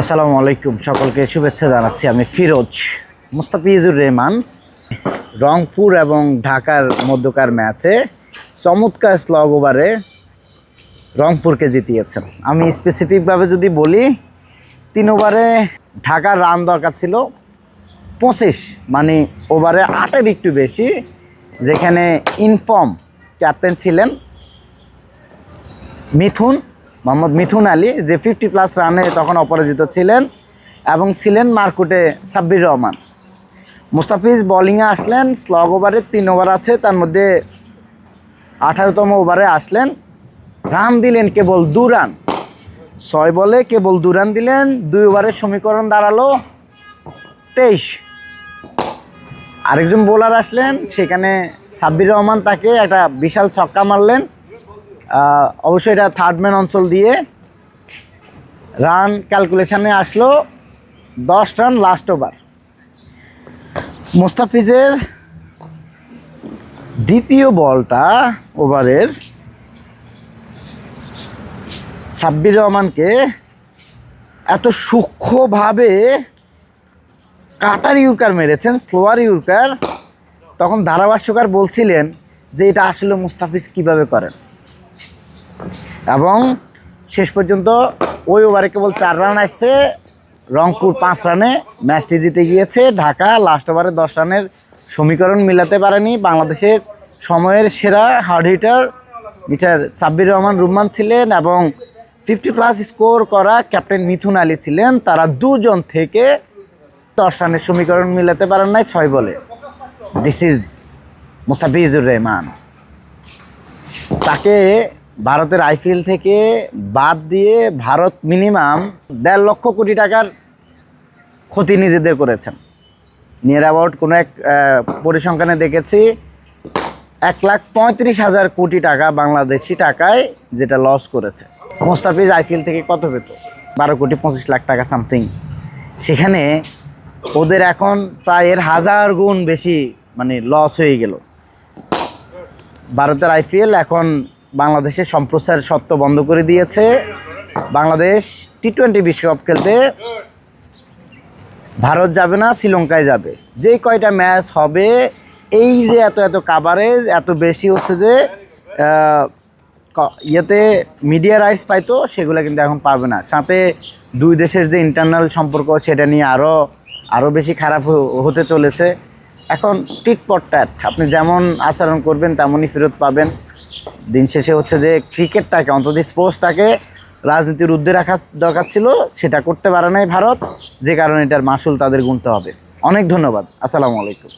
আসসালামু আলাইকুম। সকলকে শুভেচ্ছা জানাচ্ছি আমি ফিরোজ মুস্তাফিজুর রহমান। রংপুর এবং ঢাকার মধ্যকার ম্যাচে চমৎকার স্লগ ওভারে রংপুরকে জিতিয়েছেন। আমি স্পেসিফিকভাবে যদি বলি, তিন ওভারে ঢাকার রান দরকার ছিল পঁচিশ মানে ওভারে আটের একটু বেশি, যেখানে ইনফর্ম ক্যাপ্টেন ছিলেন মিথুন মোহাম্মদ মিথুন আলী, যে ফিফটি প্লাস রানে তখন অপরাজিত ছিলেন এবং ছিলেন মার্কুটে সাব্বির রহমান। মুস্তাফিজ বোলিংয়ে আসলেন স্লগ ওভারে তিন ওভার আছে, তার মধ্যে আঠারোতম ওভারে আসলেন। রান দিলেন কেবল দু রান ছয় বলে কেবল দু রান দিলেন, দুই ওভারের সমীকরণ দাঁড়াল তেইশ। আরেকজন বোলার আসলেন, সেখানে সাব্বির রহমান তাকে একটা বিশাল ছক্কা মারলেন। অবশ্যই এটা থার্ড ম্যান অঞ্চল দিয়ে রান ক্যালকুলেশানে আসলো দশ রান লাস্ট ওভার মুস্তাফিজের দ্বিতীয় বলটা ওভারের সাব্বির রহমানকে এত সূক্ষ্মভাবে কাটার ইউকার মেরেছেন স্লোয়ার ইউকার। তখন ধারাভাষ্যকার বলছিলেন যে এটা আসলে মুস্তাফিজ কীভাবে করেন? এবং শেষ পর্যন্ত ওই ওভারে কেবল চার রান আসছে। রংপুর পাঁচ রানে ম্যাচটি জিতে গিয়েছে। ঢাকা লাস্ট ওভারে দশ রানের সমীকরণ মিলাতে পারেনি। বাংলাদেশের সময়ের সেরা হার্ড হিটার মিটার সাব্বির রহমান রুম্মান ছিলেন এবং ফিফটি প্লাস স্কোর করা ক্যাপ্টেন মিথুন আলী ছিলেন। তারা দুজন থেকে দশ রানের সমীকরণ মিলাতে পারেন নাই ছয় বলে। This is Mustafizur Rahman. তাকে ভারতের আইপিএল থেকে বাদ দিয়ে ভারত মিনিমাম দেড় লক্ষ কোটি টাকার ক্ষতি নিজেদের করেছেন। নিয়ার অ্যাবাউট কোনো এক পরিসংখ্যানে দেখেছি, এক লাখ পঁয়ত্রিশ হাজার কোটি টাকা বাংলাদেশি টাকায় যেটা লস করেছে। মোস্তাফিজ আইপিএল থেকে কত পেত? বারো কোটি পঁচিশ লাখ টাকা সামথিং সেখানে ওদের এখন প্রায় এর হাজার গুণ বেশি মানে লস হয়ে গেল। ভারতের আইপিএল এখন বাংলাদেশের সম্প্রচার সত্ত্ব বন্ধ করে দিয়েছে। বাংলাদেশ টি টোয়েন্টি বিশ্বকাপ খেলতে ভারত যাবে না, শ্রীলঙ্কায় যাবে। যে কয়টা ম্যাচ হবে, এই যে এত এত কাভারেজ এত বেশি হচ্ছে যে ইয়েতে মিডিয়া রাইটস পাইতো, সেগুলো কিন্তু এখন পাবে না। সাথে দুই দেশের যে ইন্টারনাল সম্পর্ক, সেটা নিয়ে আরও আরও বেশি খারাপ হতে চলেছে। এখন টিট পট ট্যাট আপনি যেমন আচরণ করবেন, তেমনই ফেরত পাবেন। দিন শেষে হচ্ছে যে ক্রিকেটটাকে, অন্তত স্পোর্টসটাকে রাজনীতির ঊর্ধ্বে রাখা দরকার ছিল, সেটা করতে পারে নাই ভারত, যে কারণে এটার মাসুল তাদের গুনতে হবে। অনেক ধন্যবাদ। আসসালামু আলাইকুম।